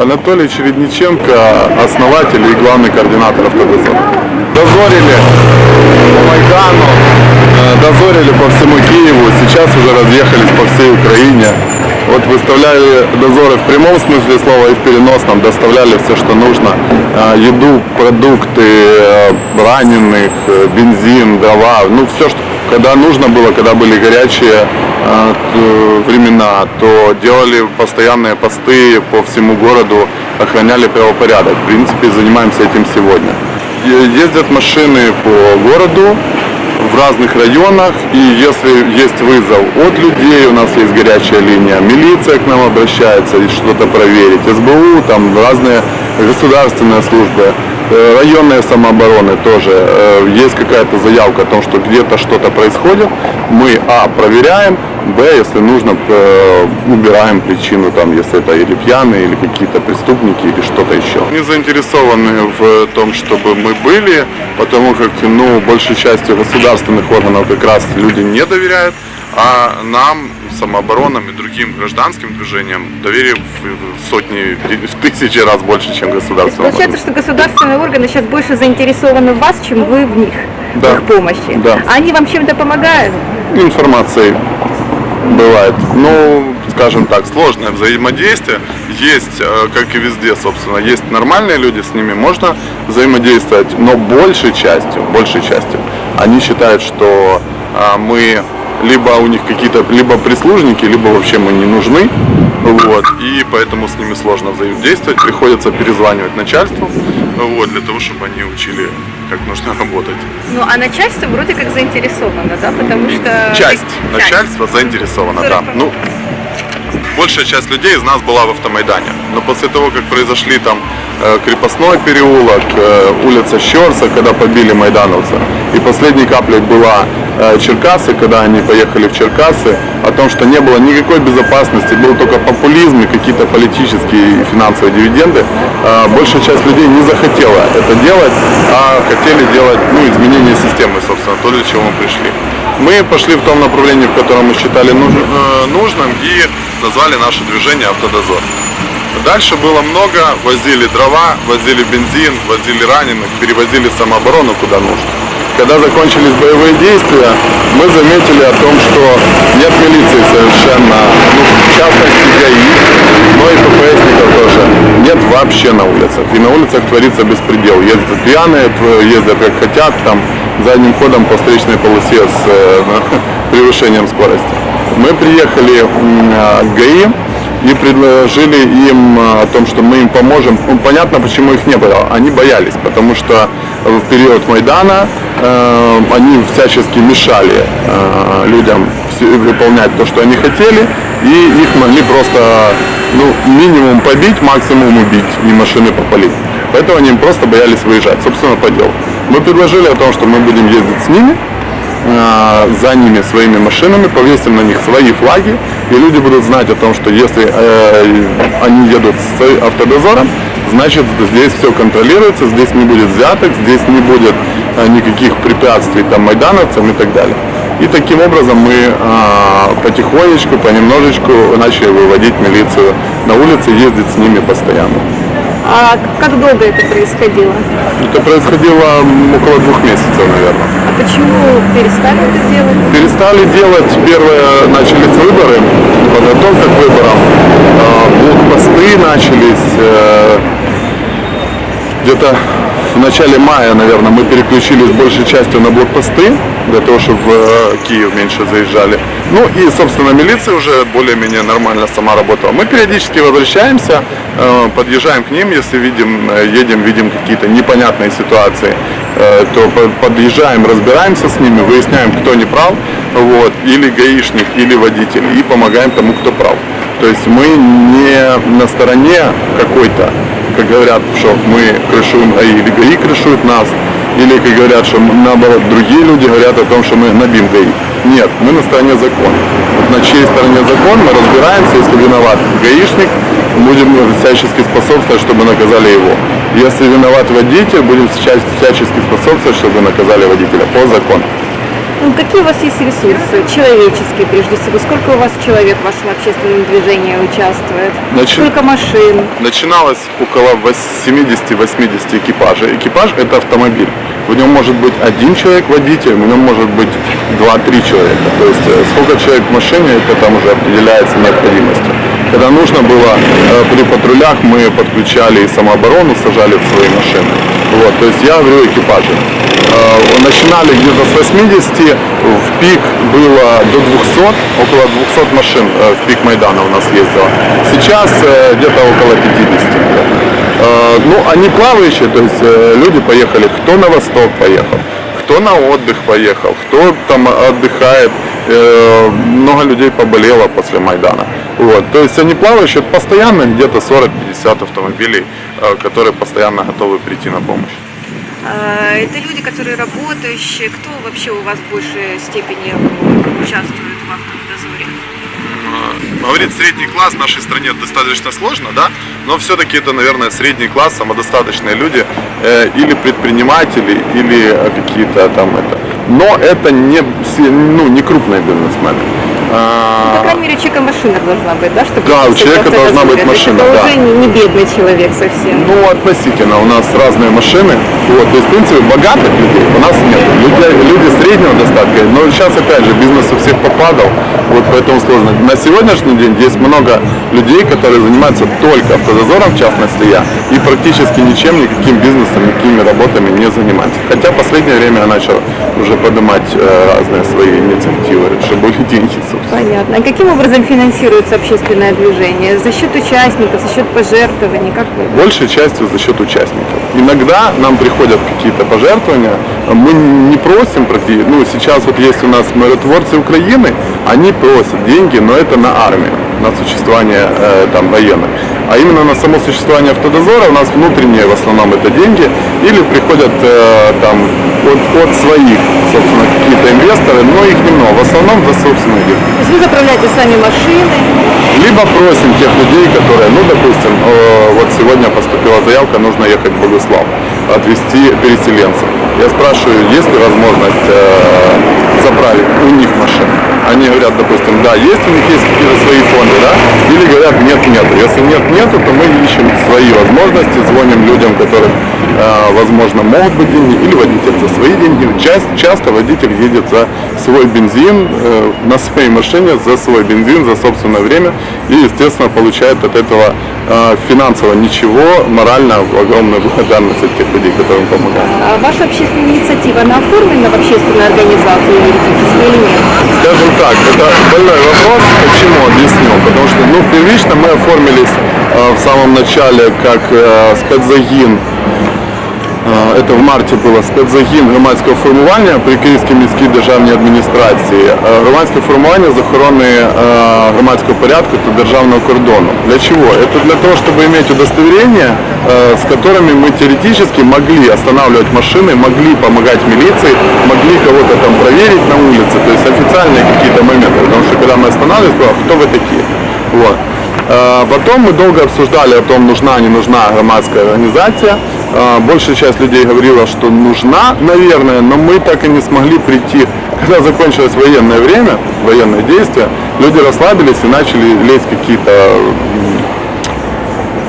Анатолий Чередниченко, основатель и главный координатор автодозора. Дозорили по Майдану, э, дозорили по всему Киеву, сейчас уже разъехались по всей Украине. Вот выставляли дозоры в прямом смысле слова и в переносном, доставляли все, что нужно. Э, Еду, продукты, э, раненых, бензин, дрова, ну все, что когда нужно было, когда были горячие э, времена, то делали постоянные посты по всему городу, охраняли правопорядок. В принципе, занимаемся этим сегодня. Ездят машины по городу в разных районах, и если есть вызов от людей, у нас есть горячая линия, милиция к нам обращается и что-то проверить, СБУ, там разные государственные службы, районные самообороны тоже. Э, Есть какая-то заявка о том, что где-то что-то происходит, мы, а, проверяем, б, если нужно, э, убираем причину, там, если это или пьяные, или какие-то преступники, или что-то еще. Не заинтересованы в том, чтобы мы были, потому как, ну, большей частью государственных органов как раз люди не доверяют, а нам, самооборонам и другим гражданским движениям доверие в сотни, в тысячи раз больше, чем государственным Получается, что государственные органы сейчас больше заинтересованы в вас, чем вы в них, Да. в их помощи. Да. А они вам чем-то помогают? информацией бывает. Ну, скажем так, сложное взаимодействие. Есть, э, как и везде, собственно, есть нормальные люди, с ними можно взаимодействовать, но большей частью, большей частью, они считают, что а, мы либо у них какие-то, либо прислужники, либо вообще мы не нужны, вот, и поэтому с ними сложно взаимодействовать, приходится перезванивать начальству, вот, для того, чтобы они учили, как нужно работать. Ну, а начальство вроде как заинтересовано, да, потому что... Часть начальства заинтересована, да. Ну, большая часть людей из нас была в автомайдане. Но после того, как произошли там крепостной переулок, э, улица Щерса, когда побили майдановца, и последней каплей была э, Черкасы, когда они поехали в Черкасы, о том, что не было никакой безопасности, был только популизм и какие-то политические и финансовые дивиденды, э, большая часть людей не захотела это делать, а хотели делать ну, изменение системы, собственно, то, для чего мы пришли. Мы пошли в том направлении, в котором мы считали нуж- э, нужным и назвали наше движение «Автодозор». Дальше было много, возили дрова, возили бензин, возили раненых, перевозили самооборону куда нужно. Когда закончились боевые действия, мы заметили о том, что нет милиции совершенно, ну, в частности ГАИ, но и ППСников тоже, нет вообще на улицах. И на улицах творится беспредел. Ездят пьяные, ездят как хотят, там задним ходом по встречной полосе с э, превышением скорости. Мы приехали э, к ГАИ, и предложили им э, о том, что мы им поможем. Ну, понятно, почему их не было. Они боялись, потому что в период Майдана э, они всячески мешали э, людям выполнять то, что они хотели, и их могли просто ну, минимум побить, максимум убить, и машины попалить. Поэтому они просто боялись выезжать, собственно, по делу. Мы предложили о том, что мы будем ездить с ними, за ними своими машинами, повесим на них свои флаги, и люди будут знать о том, что если э, они едут с автодозором, значит здесь все контролируется, здесь не будет взяток, здесь не будет э, никаких препятствий там майдановцам и так далее. И таким образом мы э, потихонечку, понемножечку начали выводить милицию на улицы, ездить с ними постоянно. А как долго это происходило? Это происходило около двух месяцев, наверное. А почему перестали это делать? Перестали делать, первые начались выборы, подготовка к выборам, э, блокпосты начались, э, где-то в начале мая, наверное, мы переключились большей частью на блокпосты, для того, чтобы в Киев меньше заезжали. Ну и, собственно, милиция уже более-менее нормально сама работала. Мы периодически возвращаемся, э, подъезжаем к ним, если видим, э, едем, видим какие-то непонятные ситуации, э, то по- подъезжаем, разбираемся с ними, выясняем, кто не прав, вот, или гаишник, или водитель, и помогаем тому, кто прав. То есть мы не на стороне какой-то, как говорят, что мы крышуем ГАИ, или ГАИ крышует нас, или, как говорят, что наоборот, другие люди говорят о том, что мы набим ГАИ. Нет, мы на стороне закона. Вот на чьей стороне закон, мы разбираемся, если виноват гаишник, будем всячески способствовать, чтобы наказали его. Если виноват водитель, будем всячески способствовать, чтобы наказали водителя по закону. Ну, какие у вас есть ресурсы, человеческие прежде всего? Сколько у вас человек в вашем общественном движении участвует? Значит, Сколько машин? Начиналось около вос- 70-80 экипажей. Экипаж – это автомобиль. В нем может быть один человек водитель, в нем может быть 2-3 человека. То есть э, сколько человек в машине, это там уже определяется необходимостью. Когда нужно было э, при патрулях, мы подключали и самооборону, сажали в свои машины. Вот, то есть я говорю экипажи. Э, Начинали где-то с 80, в пик было до 200, около 200 машин э, в пик Майдана у нас ездило. Сейчас э, где-то около 50. Э, Ну, они плавающие, то есть люди поехали, кто на восток поехал, кто на отдых поехал, кто там отдыхает. Много людей поболело после Майдана. Вот. То есть они плавающие, постоянно где-то 40-50 автомобилей, которые постоянно готовы прийти на помощь. А, Это люди, которые работающие. Кто вообще у вас в большей степени участвует в автодозоре? Э, Говорить средний класс в нашей стране достаточно сложно, да, но все-таки это, наверное, средний класс, самодостаточные люди, э, или предприниматели, или э, какие-то там это. Но это не, ну, не крупные бизнесмены. По А, крайней мере, чека машина должна быть, да? Чтобы Да, у человека должна быть машина, Это да. уже не, не бедный человек совсем. Ну, относительно. У нас разные машины. Вот. То есть, в принципе, богатых людей у нас нет. Люди, люди среднего достатка. Но сейчас, опять же, бизнес у всех попадал. Вот поэтому сложно. На сегодняшний день есть много людей, которые занимаются только автодозором, в частности я, и практически ничем, никаким бизнесом, никакими работами не занимаются. Хотя в последнее время я начал уже поднимать э, разные свои инициативы, чтобы были деньги, собственно. Понятно. А каким образом финансируется общественное движение? За счет участников, за счет пожертвований? Как вы? большей частью за счет участников. Иногда нам приходят какие-то пожертвования, мы не просим ну сейчас вот есть у нас миротворцы Украины, они просят деньги, но это на армию, на существование э, там военных. А именно на само существование автодозора у нас внутренние в основном это деньги, или приходят э, там от, от своих, собственно, какие-то инвесторы, но их немного, в основном за собственные деньги. То есть вы заправляете сами машины, Либо просим тех людей, которые, ну, допустим, э, вот сегодня поступила заявка, нужно ехать в Богуслав, отвезти переселенцев. Я спрашиваю, есть ли возможность э, заправить у них машины. Они говорят, допустим, да, есть, у них есть какие-то свои фонды, да, или говорят, нет, нет. Если нет, нету, то мы ищем свои возможности, звоним людям, которых, э, возможно, могут быть деньги, или водитель за свои деньги. Часть, часто водитель едет за свой бензин э, на своей машине, за свой бензин, за собственное время и, естественно, получает от этого э, финансово ничего, морально огромную благодарность от тех людей, которым помогают. а ваша общественная инициатива, она оформлена в общественную организацию юридически или нет? Скажем так, это больной вопрос. Почему? Объясню. Потому что, ну, первично мы оформились э, в самом начале как э, спецзагин Е, Это в марті було спецзагін громадського формування при Київській міській державній адміністрації. Е, Громадське формування з охорони е, громадського порядку та державного кордону. Для чего? Это для того, чтобы иметь удостоверения, э, с которыми мы теоретически могли останавливать машины, могли помогать милиции, могли кого-то там проверить на улице, то есть официальные какие-то моменты. Потому что когда мы останавливались, было, кто вы такие? Вот. Э, Потом мы долго обсуждали о том, нужна, не нужна громадская организация. Э, Большая часть людей говорила, что нужна, наверное, но мы так и не смогли прийти. Когда закончилось военное время, военные действия, люди расслабились и начали лезть какие-то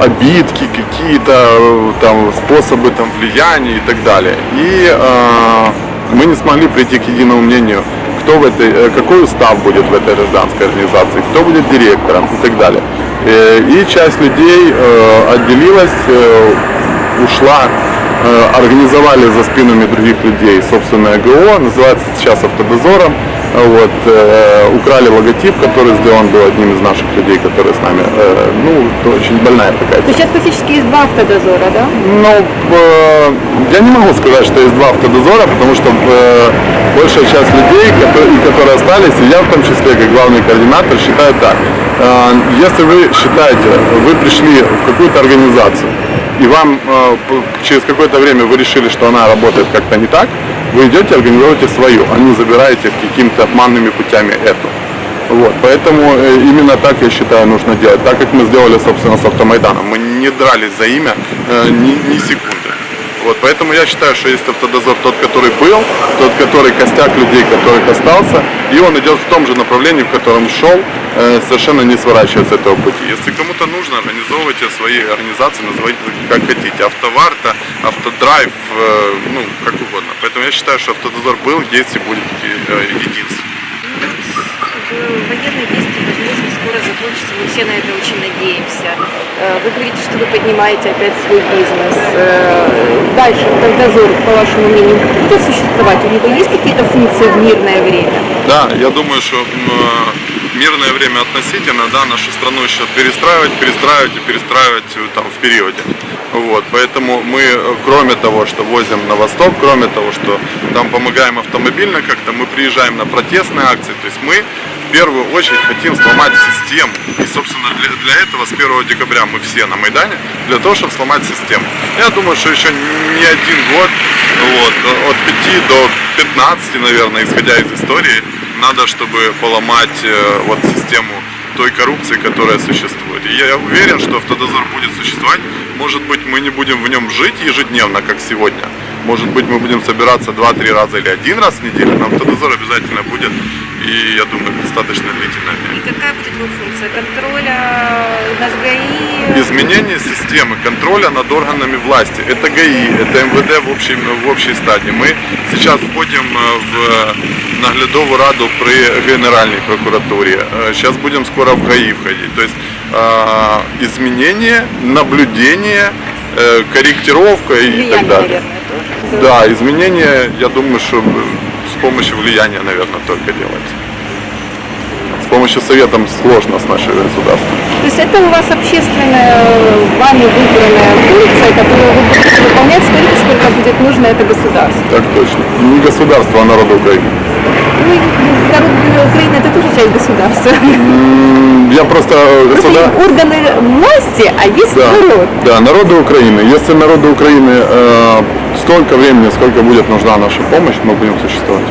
обидки, какие-то э, там способы там влияния и так далее. И э, мы не смогли прийти к единому мнению, кто в этой, э, какой устав будет в этой гражданской организации, кто будет директором и так далее. Э, И часть людей э, отделилась, ушла, организовали за спинами других людей собственное ГО, называется сейчас автодозором. Вот, э, украли логотип, который сделан был одним из наших людей, которые с нами. Э, ну, это очень больная такая То есть сейчас фактически есть два автодозора, да? ну, э, я не могу сказать, что есть два автодозора, потому что э, большая часть людей, которые, которые остались, и я в том числе, как главный координатор, считаю так. Э, если вы считаете, вы пришли в какую-то организацию, и вам э, через какое-то время вы решили, что она работает как-то не так, вы идете, организуете свою, а не забираете какими-то обманными путями эту. Вот, поэтому э, именно так, я считаю, нужно делать. Так как мы сделали, собственно, с Автомайданом. Мы не дрались за имя э, ни, ни секунды. Вот, поэтому я считаю, что есть автодозор тот, который был, тот, который костяк людей, которых остался, и он идет в том же направлении, в котором шел, э, совершенно не сворачивая с этого пути. Если кому-то нужно, организовывайте свои организации, называйте как хотите. Автоварта, автодрайв, э, ну, как считаю, что автодозор был, есть и будет э, единственным. Военные действия, возможно, скоро закончатся, мы все на это очень надеемся. Э, Вы говорите, что вы поднимаете опять свой бизнес. Э, Дальше автодозор, по вашему мнению, будет существовать? У него есть какие-то функции в мирное время? Да, я думаю, что мирное время относительно, да, нашу страну еще перестраивать, перестраивать и перестраивать там в периоде. Вот, поэтому мы, э, кроме того, что возим на восток, кроме того, что там помогаем автомобильно как-то, мы приезжаем на протестные акции, то есть мы в первую очередь хотим сломать систему. И, собственно, для, для этого с 1 декабря мы все на Майдане, для того, чтобы сломать систему. Я думаю, что еще не один год, вот, от 5 до 15, наверное, исходя из истории, надо, чтобы поломать э, вот систему той коррупции, которая существует. И я уверен, что автодозор будет существовать. Может быть, мы не будем в нем жить ежедневно, как сегодня. Может быть, мы будем собираться 2-3 раза или один раз в неделю, но автодозор обязательно будет. И я думаю, достаточно длительное время. И какая будет его функция? Контроля над ГАИ? Изменение системы контроля над органами власти. Это ГАИ, это МВД в общей, в общей стадии. Мы сейчас входим э, в наглядову раду при Генеральной прокуратуре. Э, Сейчас будем скоро в ГАИ входить. То есть э, изменение, наблюдение, корректировка и так Влияние, далее. Да, изменения, я думаю, что с помощью влияния, наверное, только делается. С помощью советом сложно с нашей государством. То есть это у вас общественная, вами выбранная функция, которую вы будете выполнять столько, сколько будет нужно это государство. Так точно. Не государство, а народ Украины. Ну, и народ Украины это тоже часть государства. Я просто Просто государ... органы власти, а есть Да, народ. да, народу Украины. Если народу Украины э, столько времени, сколько будет нужна наша помощь, мы будем существовать.